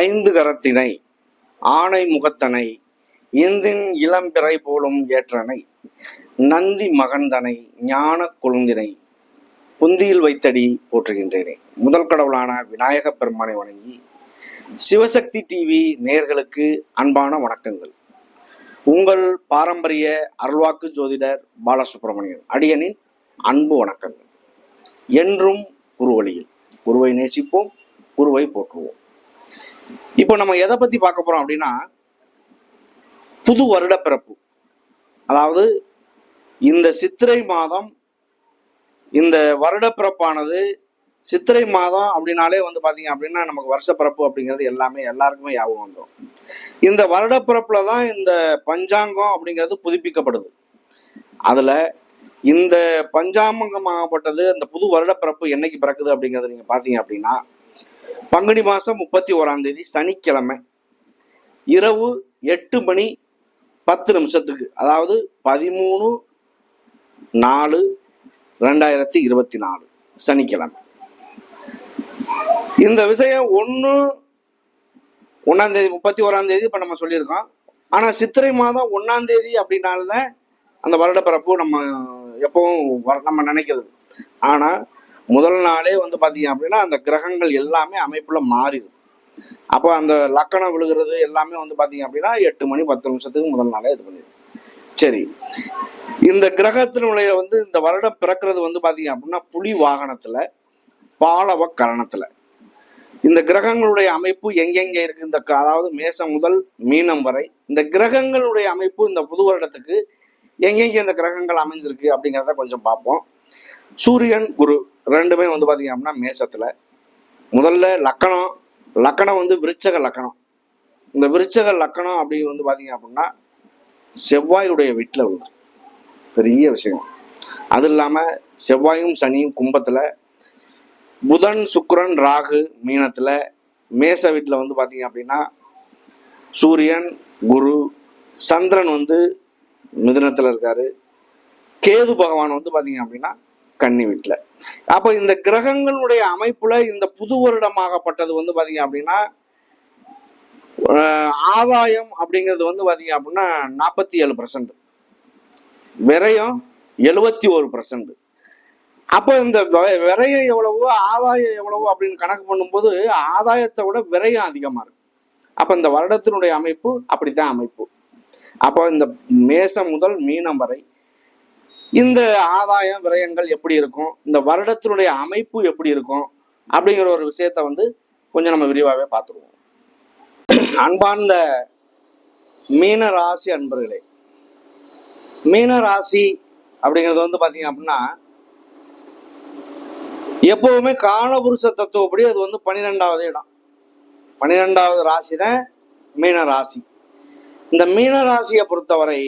ஐந்து கரத்தினை ஆணை முகத்தனை இந்தின் இளம்பிறை போலும் ஏற்றனை நந்தி மகந்தனை ஞான கொழுந்தினை புந்தியில் வைத்தடி போற்றுகின்றேனே. முதல் கடவுளான விநாயக பெருமானை வணங்கி சிவசக்தி டிவி நேர்களுக்கு அன்பான வணக்கங்கள். உங்கள் பாரம்பரிய அருள்வாக்கு ஜோதிடர் பாலசுப்ரமணியன் அடியனின் அன்பு வணக்கங்கள். என்றும் குருவழியில் குருவை நேசிப்போம் குருவை போற்றுவோம். இப்போ நம்ம எதை பத்தி பார்க்க போறோம் அப்படின்னா புது வருட பிறப்பு அதாவது இந்த சித்திரை மாதம் இந்த வருட பிறப்பானது சித்திரை மாதம் அப்படின்னாலே வந்து பாத்தீங்க அப்படின்னா நமக்கு வருஷ பிறப்பு அப்படிங்கிறது எல்லாமே எல்லாருக்குமே ஞாபகம் வந்துடும் இந்த வருட தான் இந்த பஞ்சாங்கம் அப்படிங்கிறது புதுப்பிக்கப்படுது. அதுல இந்த பஞ்சாங்கமாகப்பட்டது அந்த புது வருடப்பிறப்பு என்னைக்கு பிறக்குது அப்படிங்கறது நீங்க பாத்தீங்க அப்படின்னா பங்குனி மாதம் முப்பத்தி ஓராம் தேதி சனிக்கிழமை. இரவு எட்டு மணி பத்து நிமிஷத்துக்கு அதாவது பதிமூணு நாலு ரெண்டாயிரத்தி இருபத்தி நாலு சனிக்கிழமை. இந்த விஷயம் ஒன்று ஒன்றாம் தேதி முப்பத்தி ஓராம் தேதி இப்போ நம்ம சொல்லியிருக்கோம். ஆனால் சித்திரை மாதம் ஒன்றாம் தேதி அப்படின்னால்தான் அந்த வருடப்பிறப்பு நம்ம எப்பவும் வர- நம்ம நினைக்கிறது. ஆனால் முதல் நாளே வந்து பார்த்தீங்க அப்படின்னா அந்த கிரகங்கள் எல்லாமே அமைப்பில் மாறிடுது அப்போ அந்த லக்கணம் விழுகிறது எல்லாமே வந்து பார்த்தீங்க அப்படின்னா எட்டு மணி பத்து நிமிஷத்துக்கு முதல் நாளே இது பண்ணிடுது சரி. இந்த கிரகத்தினுடைய வந்து இந்த வருடம் பிறக்கிறது வந்து பார்த்தீங்க அப்படின்னா புலி வாகனத்தில் பாலவ கரணத்தில். இந்த கிரகங்களுடைய அமைப்பு எங்கெங்க இருக்கு? இந்த க- அதாவது மேசம் முதல் மீனம் வரை இந்த கிரகங்களுடைய அமைப்பு இந்த புது வருடத்துக்கு எங்கெங்க இந்த கிரகங்கள் அமைஞ்சிருக்கு அப்படிங்கிறத கொஞ்சம் பார்ப்போம். சூரியன் குரு ரெண்டுமே வந்து பார்த்தீங்க அப்படின்னா மேசத்தில். முதல்ல லக்கணம் லக்கணம் வந்து விருச்சக லக்கணம். இந்த விருச்சக லக்கணம் அப்படி வந்து பார்த்தீங்க அப்படின்னா செவ்வாயுடைய வீட்டில் விழுது பெரிய விஷயம். அது இல்லாமல் செவ்வாயும் சனியும் கும்பத்தில் புதன் சுக்கரன் ராகு மீனத்தில் மேச வீட்டில் வந்து பார்த்தீங்க அப்படின்னா சூரியன் குரு சந்திரன் வந்து மிதனத்தில் இருக்காரு. கேது பகவான் வந்து பார்த்தீங்க அப்படின்னா கன்னி வீட்டில். அப்போ இந்த கிரகங்களுடைய அமைப்புல இந்த புது வருடமாகப்பட்டது வந்து பார்த்தீங்க அப்படின்னா ஆதாயம் அப்படிங்கிறது வந்து பார்த்தீங்க அப்படின்னா நாற்பத்தி ஏழு பர்சன்ட் விரயம் எழுபத்தி ஒரு பர்சன்ட் அப்போ இந்த விரயம் எவ்வளவோ ஆதாயம் எவ்வளவோ அப்படின்னு கணக்கு பண்ணும்போது ஆதாயத்தை விட விரயம் அதிகமாக இருக்கு. அப்போ இந்த வருடத்தினுடைய அமைப்பு அப்படித்தான் அமைப்பு. அப்போ இந்த மேசம் முதல் மீனம் வரை இந்த ஆதாயம் விரயங்கள் எப்படி இருக்கும்? இந்த வருடத்தினுடைய அமைப்பு எப்படி இருக்கும்? அப்படிங்கிற ஒரு விஷயத்த வந்து கொஞ்சம் நம்ம விரிவாகவே பார்த்துருவோம். அன்பார்ந்த மீன ராசி அன்பர்களே மீன ராசி அப்படிங்கிறது வந்து பார்த்தீங்க அப்படின்னா எப்பவுமே காலபுருஷ தத்துவப்படி அது வந்து பன்னிரெண்டாவது இடம். பன்னிரெண்டாவது ராசி தான் மீன ராசி. இந்த மீன ராசியை பொறுத்தவரை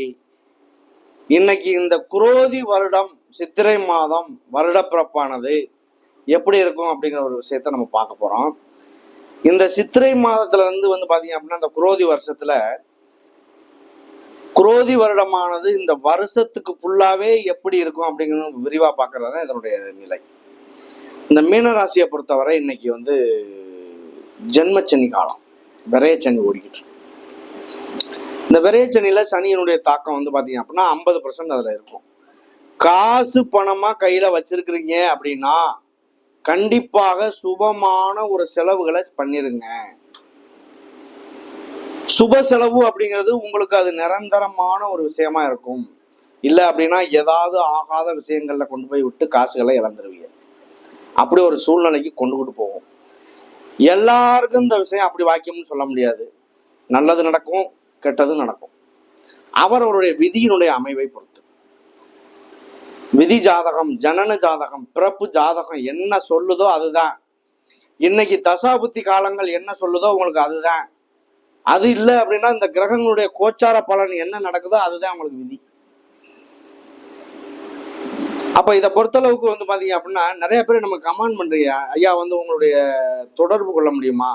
இன்னைக்கு இந்த குரோதி வருடம் சித்திரை மாதம் வருடப்பிறப்பானது எப்படி இருக்கும் அப்படிங்கிற ஒரு விஷயத்த நம்ம பார்க்க போறோம். இந்த சித்திரை மாதத்துல இருந்து வந்து பாத்தீங்க அப்படின்னா இந்த குரோதி வருஷத்துல குரோதி வருடமானது இந்த வருஷத்துக்கு ஃபுல்லாவே எப்படி இருக்கும் அப்படிங்கிறது விரிவா பார்க்கறது தான் இதனுடைய நிலை. இந்த மீனராசியை பொறுத்தவரை இன்னைக்கு வந்து ஜென்மச்சனி காலம் விரையச்சனி ஓடிக்கிட்டு இந்த விரைச்சனியில் சனியினுடைய தாக்கம் வந்து பார்த்தீங்க அப்படின்னா ஐம்பது பர்சன்ட் அதில் இருக்கும். காசு பணமாக கையில் வச்சிருக்கிறீங்க அப்படின்னா கண்டிப்பாக சுபமான ஒரு செலவுகளை பண்ணிருங்க. சுப செலவு அப்படிங்கிறது உங்களுக்கு அது நிரந்தரமான ஒரு விஷயமா இருக்கும். இல்லை அப்படின்னா ஏதாவது ஆகாத விஷயங்கள்ல கொண்டு போய் விட்டு காசுகளை இழந்துருவீங்க. அப்படி ஒரு சூழ்நிலைக்கு கொண்டுகிட்டு போகும். எல்லாருக்கும் இந்த விஷயம் அப்படி வாக்கியம்னு சொல்ல முடியாது. நல்லது நடக்கும் கெட்டது நடக்கும். அவரவருடைய விதியினுடைய அமைவை பொறுத்து. விதி ஜாதகம் ஜனன ஜாதகம் பிறப்பு ஜாதகம் என்ன சொல்லுதோ அதுதான். இன்னைக்கு தசாபுத்தி காலங்கள் என்ன சொல்லுதோ உங்களுக்கு அதுதான். அது இல்லை அப்படின்னா இந்த கிரகங்களுடைய கோச்சார பலன் என்ன நடக்குதோ அதுதான் உங்களுக்கு விதி. அப்ப இதை பொறுத்தளவுக்கு வந்து பாத்தீங்க அப்படின்னா நிறைய பேர் நம்ம கமெண்ட் பண்றீங்க ஐயா வந்து உங்களுடைய தொடர்பு கொள்ள முடியுமா?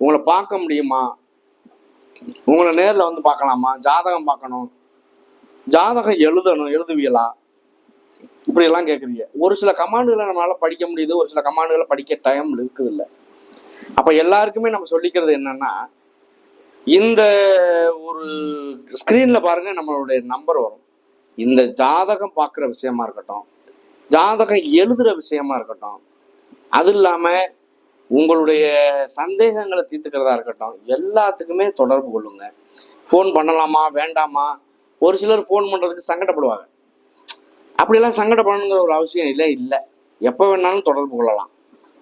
உங்களை பார்க்க முடியுமா? உங்களை நேர்ல வந்து பார்க்கலாமா? ஜாதகம் பார்க்கணும். ஜாதகம் எழுதணும் எழுதுவீங்களா? இப்படி எல்லாம் கேட்குறீங்க ஒரு சில கமாண்டுகளை நம்மளால படிக்க முடியுது ஒரு சில கமாண்டுகளை படிக்க டைம் இருக்குது இல்லை அப்ப எல்லாருக்குமே நம்ம சொல்லிக்கிறது என்னன்னா இந்த ஒரு ஸ்கிரீன்ல பாருங்க நம்மளுடைய நம்பர் வரும். இந்த ஜாதகம் பார்க்குற விஷயமா இருக்கட்டும் ஜாதகம் எழுதுற விஷயமா இருக்கட்டும் அது இல்லாம உங்களுடைய சந்தேகங்களை தீர்த்துக்கிறதா இருக்கட்டும் எல்லாத்துக்குமே தொடர்பு கொள்ளுங்க. ஃபோன் பண்ணலாமா வேண்டாமா? ஒரு சிலர் ஃபோன் பண்ணுறதுக்கு சங்கடப்படுவாங்க. அப்படியெல்லாம் சங்கடப்படணுங்கிற ஒரு அவசியம் இல்லை இல்லை. எப்போ வேணாலும் தொடர்பு கொள்ளலாம்.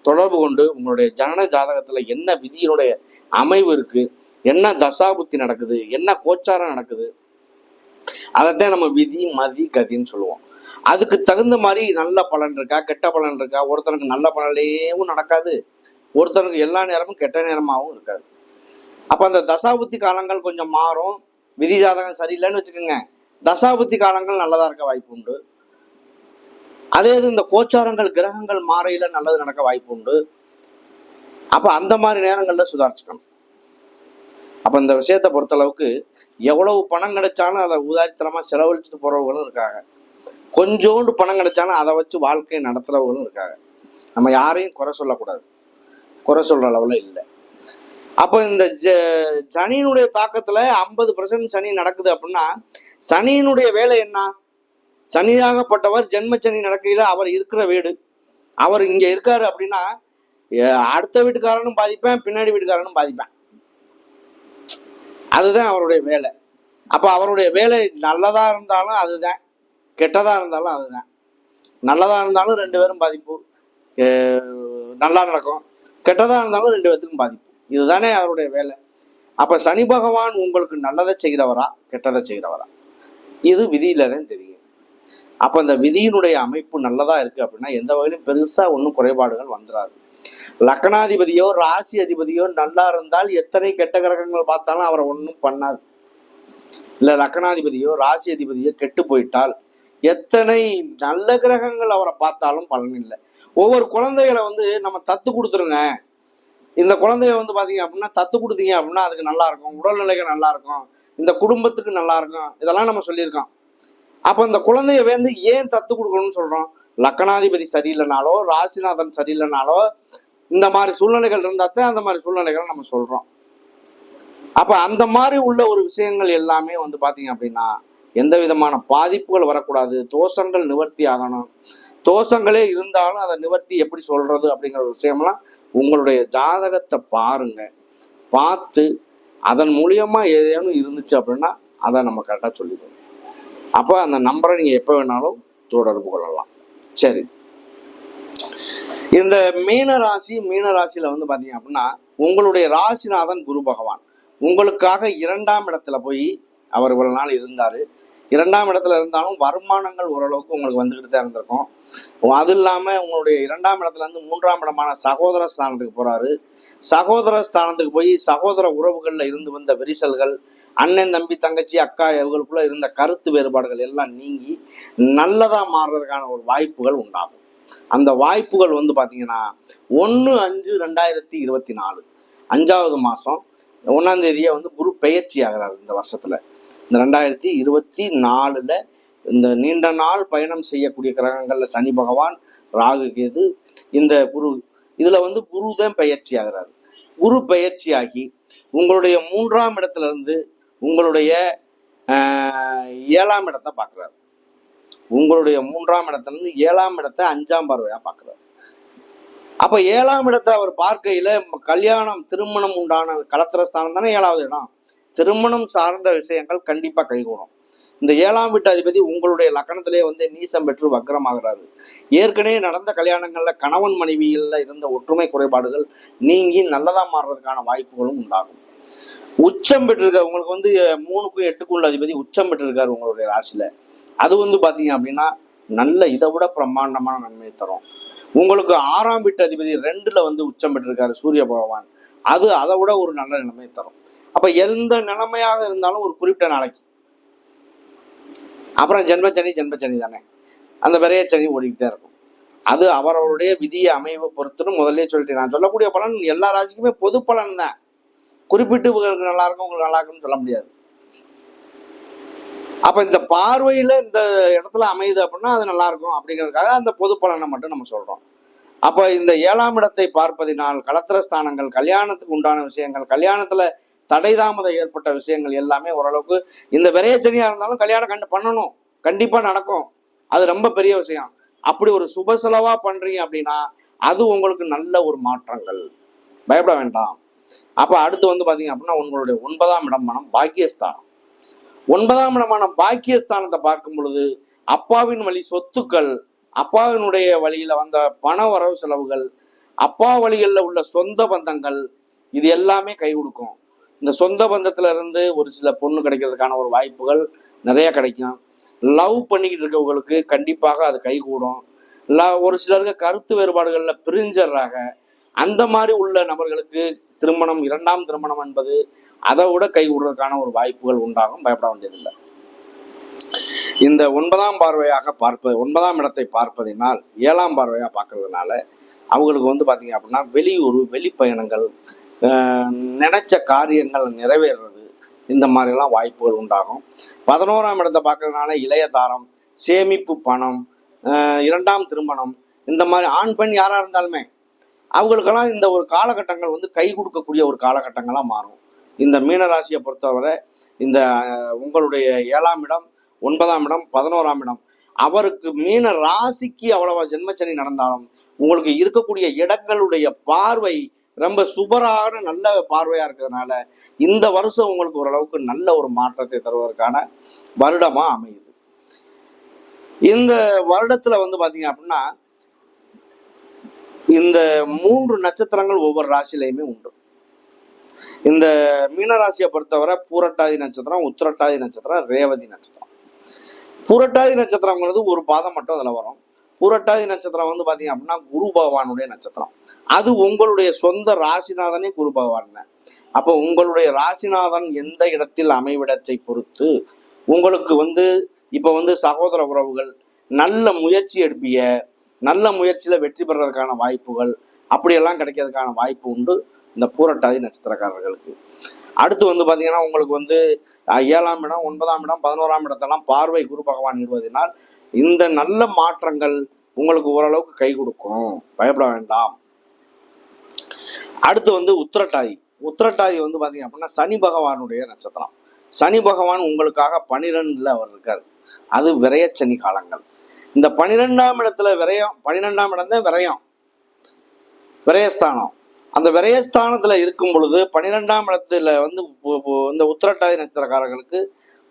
தொடர்பு கொண்டு உங்களுடைய ஜனன ஜாதகத்தில் என்ன விதியினுடைய அமைவு இருக்குது என்ன தசாபுத்தி நடக்குது என்ன கோச்சாரம் நடக்குது அதைத்தான் நம்ம விதி மதி கதின்னு சொல்லுவோம். அதுக்கு தகுந்த மாதிரி நல்ல பலன் இருக்கா கெட்ட பலன் இருக்கா? ஒருத்தனுக்கு நல்ல பலன்லேயும் நடக்காது. ஒருத்தனுக்கு எல்லா நேரமும் கெட்ட நேரமாகவும் இருக்காது. அப்போ அந்த தசாபுத்தி காலங்கள் கொஞ்சம் மாறும். விதி ஜாதகம் சரியில்லைன்னு வச்சுக்கோங்க. தசாபுத்தி காலங்கள் நல்லதாக இருக்க வாய்ப்பு உண்டு. அதே இது இந்த கோச்சாரங்கள் கிரகங்கள் மாறையில் நல்லது நடக்க வாய்ப்பு உண்டு. அப்போ அந்த மாதிரி நேரங்களில் சுதாரிச்சுக்கணும். அப்போ இந்த விஷயத்தை பொறுத்தளவுக்கு எவ்வளவு பணம் கிடைச்சாலும் அதை உதாரித்தனமாக செலவழிச்சுட்டு போகிறவர்களும் இருக்காங்க. கொஞ்சோண்டு பணம் கிடைச்சாலும் அதை வச்சு வாழ்க்கையை நடத்துகிறவர்களும் இருக்காங்க. நம்ம யாரையும் குறை சொல்லக்கூடாது. குறை சொல்ற அளவுல இல்லை. அப்போ இந்த ஜ- சனியினுடைய தாக்கத்துல ஐம்பது பர்சன்ட் சனி நடக்குது அப்படின்னா சனியினுடைய வேலை என்ன? சனியாகப்பட்டவர் ஜென்ம சனி நடக்கையில அவர் இருக்கிற வீடு. அவர் இங்க இருக்காரு அப்படின்னா அடுத்த வீட்டுக்காரனும் பாதிப்பேன் பின்னாடி வீட்டுக்காரனும் பாதிப்பேன். அதுதான் அவருடைய வேலை. அப்போ அவருடைய வேலை நல்லதா இருந்தாலும் அதுதான். கெட்டதா இருந்தாலும் அதுதான். நல்லதா இருந்தாலும் ரெண்டு பேரும் பாதிப்பு. நல்லா நடக்கும். கெட்டதாக இருந்தாலும் ரெண்டு பேத்துக்கும் பாதிப்பு. இதுதானே அவருடைய வேலை. அப்போ சனி பகவான் உங்களுக்கு நல்லதை செய்கிறவரா கெட்டதை செய்கிறவரா? இது விதியில தான் தெரியும். அப்போ இந்த விதியினுடைய அமைப்பு நல்லதாக இருக்குது அப்படின்னா எந்த வகையிலும் பெருசாக ஒன்றும் குறைபாடுகள் வந்துடாது லக்னாதிபதியோ ராசி அதிபதியோ நல்லா இருந்தால் எத்தனை கெட்ட கிரகங்கள் பார்த்தாலும் அவரை ஒன்றும் பண்ணாது. இல்லை லக்னாதிபதியோ ராசி அதிபதியோ கெட்டு போயிட்டால் எத்தனை நல்ல கிரகங்கள் அவரை பார்த்தாலும் பலன் இல்லை. ஒவ்வொரு குழந்தைகளை வந்து நம்ம தத்து கொடுத்துருங்க. இந்த குழந்தைய வந்து பார்த்தீங்க அப்படின்னா தத்து கொடுத்தீங்க அப்படின்னா அதுக்கு நல்லா இருக்கும். உடல்நிலைக்கு நல்லா இருக்கும். இந்த குடும்பத்துக்கு நல்லா இருக்கும். இதெல்லாம் நம்ம சொல்லியிருக்கோம். அப்போ இந்த குழந்தைய வந்து ஏன் தத்து கொடுக்கணும்னு சொல்றோம்? லக்கணாதிபதி சரியில்லைனாலோ ராசிநாதன் சரியில்லைனாலோ இந்த மாதிரி சூழ்நிலைகள் இருந்தால் தான் அந்த மாதிரி சூழ்நிலைகளை நம்ம சொல்றோம். அப்போ அந்த மாதிரி உள்ள ஒரு விஷயங்கள் எல்லாமே வந்து பார்த்தீங்க அப்படின்னா எந்த விதமான பாதிப்புகள் வரக்கூடாது. தோஷங்கள் நிவர்த்தி ஆகணும். தோஷங்களே இருந்தாலும் அதை நிவர்த்தி எப்படி சொல்றது அப்படிங்கிற ஒரு விஷயம்லாம் உங்களுடைய ஜாதகத்தை பாருங்க. பார்த்து அதன் மூலியமா ஏதேனும் இருந்துச்சு அப்படின்னா அதை நம்ம கரெக்டாக சொல்லிடுவோம் அப்போ அந்த நம்பரை நீங்கள் எப்போ வேணாலும் தொடர்பு கொள்ளலாம். சரி. இந்த மீன ராசி மீன ராசியில் வந்து பார்த்தீங்க அப்படின்னா உங்களுடைய ராசிநாதன் குரு பகவான். உங்களுக்காக இரண்டாம் இடத்துல போய் அவர் இவ்வளவு நாள் இருந்தார். இரண்டாம் இடத்துல இருந்தாலும் வருமானங்கள் ஓரளவுக்கு உங்களுக்கு வந்துக்கிட்டு தான் இருந்திருக்கும். அது இல்லாமல் உங்களுடைய இரண்டாம் இடத்துல இருந்து மூன்றாம் இடமான சகோதர ஸ்தானத்துக்கு போகிறாரு சகோதர ஸ்தானத்துக்கு போய் சகோதர உறவுகளில் இருந்து வந்த விரிசல்கள் அண்ணன் தம்பி தங்கச்சி அக்கா இவங்களுக்குள்ளே இருந்த கருத்து வேறுபாடுகள் எல்லாம் நீங்கி நல்லதாக மாறுறதுக்கான ஒரு வாய்ப்புகள் உண்டாகும். அந்த வாய்ப்புகள் வந்து பார்த்தீங்கன்னா ஒன்று அஞ்சு ரெண்டாயிரத்தி இருபத்தி நாலு அஞ்சாவது மாதம் ஒன்னாம் வந்து குரு பெயர்ச்சி ஆகிறார் இந்த வருஷத்தில். இந்த ரெண்டாயிரத்தி இருபத்தி நாலுல இந்த நீண்ட நாள் பயணம் செய்யக்கூடிய கிரகங்கள்ல சனி பகவான் ராகு கேது இந்த குரு இதுல வந்து குரு தான் பயிற்சி ஆகிறார். குரு பயிற்சி ஆகி உங்களுடைய மூன்றாம் இடத்துல இருந்து உங்களுடைய ஆஹ், ஏழாம் இடத்தை பார்க்குறாரு. உங்களுடைய மூன்றாம் இடத்துல இருந்து ஏழாம் இடத்தை அஞ்சாம் பார்வையா பார்க்குறாரு. அப்ப ஏழாம் இடத்தை அவர் பார்க்கையில கல்யாணம் திருமணம் உண்டான கலத்திரஸ்தானம் தானே ஏழாவது இடம். திருமணம் சார்ந்த விஷயங்கள் கண்டிப்பா கைகூடும். இந்த ஏழாம் வீட்டு அதிபதி உங்களுடைய லக்கணத்திலே வந்து நீசம் பெற்று வக்ரமாகிறாரு. ஏற்கனவே நடந்த கல்யாணங்கள்ல கணவன் மனைவியில் இருந்த ஒற்றுமை குறைபாடுகள் நீங்கி நல்லதா மாறுறதுக்கான வாய்ப்புகளும் உண்டாகும். உச்சம் பெற்றிருக்காரு. உங்களுக்கு வந்து மூணுக்கும் எட்டுக்கும் உள்ள அதிபதி உச்சம் பெற்றிருக்காரு உங்களுடைய ராசியில. அது வந்து பாத்தீங்க அப்படின்னா நல்ல இதை விட பிரம்மாண்டமான நன்மையை தரும். உங்களுக்கு ஆறாம் வீட்டு அதிபதி ரெண்டுல வந்து உச்சம் பெற்றிருக்காரு சூரிய பகவான். அது அதை விட ஒரு நல்ல நிலைமையை தரும். அப்ப எந்த நிலைமையாக இருந்தாலும் ஒரு குறிப்பிட்ட நாளைக்கு. அப்புறம் ஜென்மச்சனி ஜென்மச்சனி தானே. அந்த விரைய சனி ஓடிக்கிட்டே இருக்கும். அது அவரவருடைய விதியை அமைவை பொறுத்துன்னு முதல்ல சொல்லிட்டு நான் சொல்லக்கூடிய பலன் எல்லா ராசிக்குமே பொது பலன் தான். குறிப்பிட்டு உங்களுக்கு நல்லா இருக்கும் உங்களுக்கு நல்லா இருக்கும்னு சொல்ல முடியாது. அப்ப இந்த பார்வையில இந்த இடத்துல அமையுது அப்படின்னா அது நல்லா இருக்கும் அப்படிங்கிறதுக்காக அந்த பொது பலனை மட்டும் நம்ம சொல்றோம். அப்போ இந்த ஏழாம் இடத்தை பார்ப்பதினால் களத்திர ஸ்தானங்கள் கல்யாணத்துக்கு உண்டான விஷயங்கள் கல்யாணத்துல தடை தாமதம் ஏற்பட்ட விஷயங்கள் எல்லாமே ஓரளவுக்கு இந்த விரையச்சனியா இருந்தாலும் கல்யாணம் கண்டு பண்ணணும். கண்டிப்பா நடக்கும். அது ரொம்ப பெரிய விஷயம். அப்படி ஒரு சுப செலவா பண்றீங்க அப்படின்னா அது உங்களுக்கு நல்ல ஒரு மாற்றங்கள். பயப்பட வேண்டாம். அப்ப அடுத்து வந்து பாத்தீங்க அப்படின்னா உங்களுடைய ஒன்பதாம் இடம் மனம் பாக்கியஸ்தானம். ஒன்பதாம் இடமான பாக்கியஸ்தானத்தை பார்க்கும் பொழுது அப்பாவின் வழி சொத்துக்கள் அப்பாவினுடைய வழியில வந்த பண வரவு செலவுகள் அப்பா வழிகளில் உள்ள சொந்த பந்தங்கள் இது எல்லாமே கை கொடுக்கும். இந்த சொந்த பந்தத்துல இருந்து ஒரு சில பொண்ணு கிடைக்கிறதுக்கான ஒரு வாய்ப்புகள் நிறைய கிடைக்கும். லவ் பண்ணிக்கிட்டு இருக்கவங்களுக்கு கண்டிப்பாக அது கை கூடும். ல- ஒரு சிலருக்கு கருத்து வேறுபாடுகளில் பிரிஞ்சர்றாக அந்த மாதிரி உள்ள நபர்களுக்கு திருமணம் இரண்டாம் திருமணம் என்பது அதை விட கை கூடுறதுக்கான ஒரு வாய்ப்புகள் உண்டாகும். பயப்பட வேண்டியதில்லை. இந்த ஒன்பதாம் பார்வையாக பார்ப்பது ஒன்பதாம் இடத்தை பார்ப்பதினால் ஏழாம் பார்வையாக பார்க்கறதுனால அவங்களுக்கு வந்து பார்த்தீங்க அப்படின்னா வெளியூர் வெளிப்பயணங்கள் நினைச்ச காரியங்கள் நிறைவேறுறது இந்த மாதிரிலாம் வாய்ப்புகள் உண்டாகும். பதினோராம் இடத்தை பார்க்கறதுனால இளைய தாரம் சேமிப்பு பணம் இரண்டாம் திருமணம் இந்த மாதிரி ஆண் பெண் யாராக இருந்தாலுமே அவங்களுக்கெல்லாம் இந்த ஒரு காலகட்டங்கள் வந்து கை கொடுக்கக்கூடிய ஒரு காலகட்டங்களாக மாறும். இந்த மீனராசியை பொறுத்தவரை இந்த உங்களுடைய ஏழாம் இடம் ஒன்பதாம் இடம் பதினோராம் இடம். அவருக்கு மீன ராசிக்கு அவ்வளவா ஜென்மச்சனி நடந்தாலும் உங்களுக்கு இருக்கக்கூடிய இடங்களுடைய பார்வை ரொம்ப சுபரான நல்ல பார்வையா இருக்கிறதுனால இந்த வருஷம் உங்களுக்கு ஓரளவுக்கு நல்ல ஒரு மாற்றத்தை தருவதற்கான வருடமா அமையுது. இந்த வருடத்துல வந்து பாத்தீங்க அப்படின்னா இந்த மூன்று நட்சத்திரங்கள் ஒவ்வொரு ராசியிலையுமே உண்டு. இந்த மீனராசியை பொறுத்தவரை பூரட்டாதி நட்சத்திரம் உத்திரட்டாதி நட்சத்திரம் ரேவதி நட்சத்திரம். புரட்டாதி நட்சத்திரங்கிறது ஒரு பாதம் மட்டும் அதில் வரும். புரட்டாதி நட்சத்திரம் வந்து பார்த்தீங்க அப்படின்னா குரு பகவானுடைய நட்சத்திரம். அது உங்களுடைய சொந்த ராசிநாதனே குரு பகவான். அப்போ உங்களுடைய ராசிநாதன் எந்த இடத்தில் அமைவிடத்தை பொறுத்து உங்களுக்கு வந்து இப்போ வந்து சகோதர உறவுகள் நல்ல முயற்சி எடுப்பிய நல்ல முயற்சியில் வெற்றி பெறதுக்கான வாய்ப்புகள் அப்படியெல்லாம் கிடைக்கிறதுக்கான வாய்ப்பு உண்டு இந்த பூரட்டாதி நட்சத்திரக்காரர்களுக்கு. அடுத்து வந்து பார்த்தீங்கன்னா உங்களுக்கு வந்து ஏழாம் இடம் ஒன்பதாம் இடம் பதினோராம் இடத்தெல்லாம் பார்வை குரு பகவான் இருப்பதினால் இந்த நல்ல மாற்றங்கள் உங்களுக்கு ஓரளவுக்கு கை கொடுக்கும். பயப்பட வேண்டாம். அடுத்து வந்து உத்திரட்டாதி. உத்திரட்டாதி வந்து பார்த்தீங்க அப்படின்னா சனி பகவானுடைய நட்சத்திரம். சனி பகவான் உங்களுக்காக பனிரெண்டுல அவர் இருக்கார். அது விரைய சனி காலங்கள். இந்த பனிரெண்டாம் இடத்துல விரயம் பனிரெண்டாம் இடம் தான் விரயம். விரயஸ்தானம். அந்த விரயஸ்தானத்தில் இருக்கும் பொழுது பன்னிரெண்டாம் இடத்துல வந்து இந்த உத்திரட்டாதி நட்சத்திரக்காரர்களுக்கு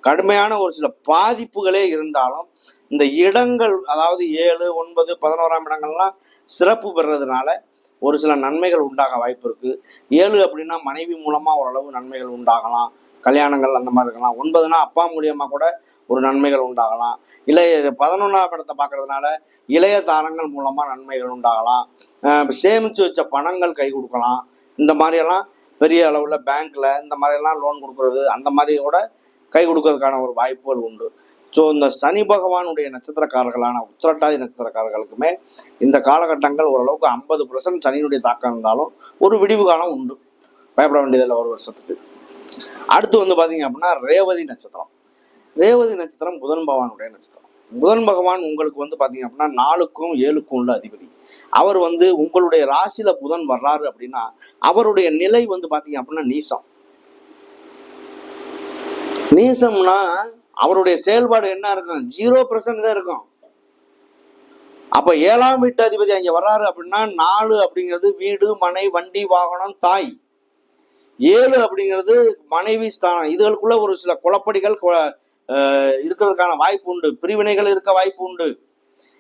கடுமையான ஒரு சில பாதிப்புகளே இருந்தாலும் இந்த இடங்கள் அதாவது ஏழு ஒன்பது பதினோராம் இடங்கள்லாம் சிறப்பு பெறுறதுனால ஒரு சில நன்மைகள் உண்டாக வாய்ப்பு இருக்கு. ஏழு அப்படின்னா மனைவி மூலமா ஓரளவு நன்மைகள் உண்டாகலாம். கல்யாணங்கள் அந்த மாதிரி இருக்கலாம். ஒன்பதுனா அப்பா மூலியமா கூட ஒரு நன்மைகள் உண்டாகலாம். இல்லை பதினொன்றாம் இடத்தை பார்க்கறதுனால இளைய தாரங்கள் மூலமா நன்மைகள் உண்டாகலாம். சேமித்து சேமிச்சு வச்ச பணங்கள் கை கொடுக்கலாம். இந்த மாதிரியெல்லாம் பெரிய அளவில் பேங்க்ல இந்த மாதிரியெல்லாம் லோன் கொடுக்கறது அந்த மாதிரி கூட கை கொடுக்கறதுக்கான ஒரு வாய்ப்புகள் உண்டு. ஸோ இந்த சனி பகவானுடைய நட்சத்திரக்காரர்களான உத்திரட்டாதி நட்சத்திரக்காரர்களுக்குமே இந்த காலகட்டங்கள் ஓரளவுக்கு ஐம்பது பர்சன்ட் சனியினுடைய தாக்கம் இருந்தாலும் ஒரு விடிவு காலம் உண்டு. பயப்பட வேண்டியதில்லை ஒரு வருஷத்துக்கு. அடுத்து வந்து பார்த்தீங்க அப்படின்னா ரேவதி நட்சத்திரம். ரேவதி நட்சத்திரம் புதன் பகவானுடைய நட்சத்திரம். புதன் பகவான் உங்களுக்கு வந்து பார்த்தீங்க அப்படின்னா நாலுக்கும் ஏழுக்கும் உள்ள அதிபதி. அவர் வந்து உங்களுடைய ராசியில புதன் வர்றாரு அப்படின்னா அவருடைய நிலை வந்து பார்த்தீங்க அப்படின்னா நீசம். நீசம்னா அவருடைய செயல்பாடு என்ன இருக்கும்? ஜீரோ பர்சன்ட் தான் இருக்கும். அப்ப ஏழாம் வீட்டு அதிபதி அங்க வர்றாரு அப்படின்னா நாலு அப்படிங்கிறது வீடு மனை வண்டி வாகனம் தாய். ஏழு அப்படிங்கிறது மனைவி ஸ்தானம். இதுகளுக்குள்ள ஒரு சில குழப்படிகள் கு- இருக்கிறதுக்கான வாய்ப்பு உண்டு. பிரிவினைகள் இருக்க வாய்ப்பு உண்டு.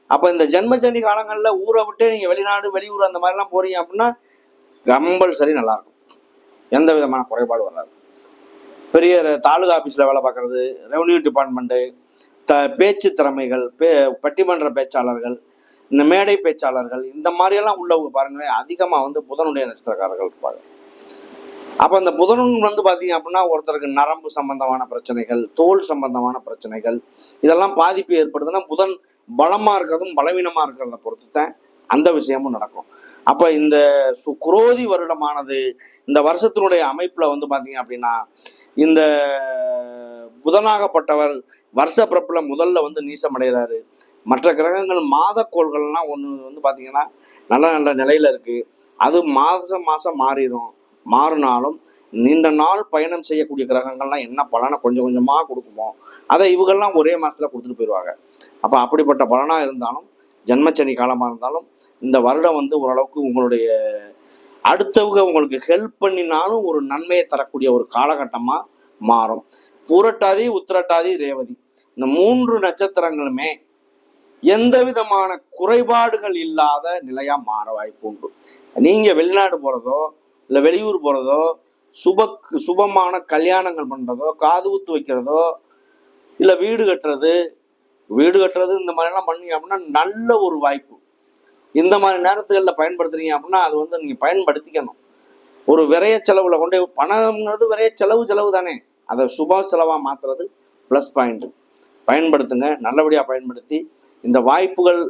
அப்ப இந்த ஜென்மஜனி காலங்கள்ல ஊரை விட்டு நீங்க வெளிநாடு வெளியூர் அந்த மாதிரிலாம் போறீங்க அப்படின்னா கம்பல்சரி நல்லா இருக்கும் எந்த விதமான குறைபாடு வராது. பெரிய தாலுகா ஆஃபீஸில் வேலை பார்க்குறது ரெவன்யூ டிபார்ட்மெண்ட்டு த பேச்சு திறமைகள் பே பட்டிமன்ற பேச்சாளர்கள் இந்த மேடை பேச்சாளர்கள் இந்த மாதிரியெல்லாம் உள்ளவங்க பாருங்களேன் அதிகமாக வந்து புதனுடைய நட்சத்திரக்காரர்கள் இருப்பாங்க. அப்போ அந்த புதனும் வந்து பார்த்தீங்க அப்படின்னா ஒருத்தருக்கு நரம்பு சம்பந்தமான பிரச்சனைகள் தோல் சம்பந்தமான பிரச்சனைகள் இதெல்லாம் பாதிப்பு ஏற்படுதுன்னா புதன் பலமாக இருக்கிறதும் பலவீனமாக இருக்கிறத பொறுத்து தான் அந்த விஷயமும் நடக்கும். அப்போ இந்த சுக்ரோதி வருடமானது இந்த வருஷத்தினுடைய அமைப்பில் வந்து பார்த்தீங்க அப்படின்னா இந்த புதனாகப்பட்டவர் வருஷ பிறப்பில் முதல்ல வந்து நீசமடைகிறாரு மற்ற கிரகங்கள் மாதக்கோள்கள்லாம் ஒன்று வந்து பார்த்தீங்கன்னா நல்ல நல்ல நிலையில் இருக்குது அது மாதம் மாதம் மாறிடும். மாறினாலும் நீண்ட நாள் பயணம் செய்யக்கூடிய கிரகங்கள்லாம் என்ன பலனை கொஞ்சம் கொஞ்சமாக கொடுக்குமோ அதை இவங்கெல்லாம் ஒரே மாதத்தில் கொடுத்துட்டு போயிடுவாங்க அப்போ அப்படிப்பட்ட பலனாக இருந்தாலும் ஜென்மச்சனி காலமாக இருந்தாலும் இந்த வருடம் வந்து ஓரளவுக்கு உங்களுடைய அடுத்தவங்க உங்களுக்கு ஹெல்ப் பண்ணினாலும் ஒரு நன்மையை தரக்கூடிய ஒரு காலகட்டமாக மாறும். பூரட்டாதி உத்திரட்டாதி ரேவதி. இந்த மூன்று நட்சத்திரங்களுமே எந்த விதமான குறைபாடுகள் இல்லாத நிலையாக மாற வாய்ப்பு உண்டு. நீங்கள் வெளிநாடு போகிறதோ இல்லை வெளியூர் போகிறதோ சுப சுபமான கல்யாணங்கள் பண்ணுறதோ காது குத்து வைக்கிறதோ இல்லை வீடு கட்டுறது வீடு கட்டுறது இந்த மாதிரிலாம் பண்ணீங்க அப்படின்னா நல்ல ஒரு வாய்ப்பு. இந்த மாதிரி நேரத்துகளில் பயன்படுத்துறீங்க அப்படின்னா அது வந்து நீங்கள் பயன்படுத்திக்கணும். ஒரு விரைய செலவில் கொண்டு பணம்ங்கிறது விரைய செலவு செலவு தானே. அதை சுப செலவாக மாற்றுறது ப்ளஸ் பாயிண்ட் பயன்படுத்துங்க நல்லபடியாக பயன்படுத்தி இந்த வாய்ப்புகள்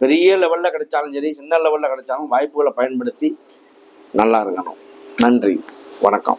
பெரிய லெவலில் கிடைச்சாலும் சரி சின்ன லெவலில் கிடைச்சாலும் வாய்ப்புகளை பயன்படுத்தி நல்லா இருக்கணும். நன்றி. வணக்கம்.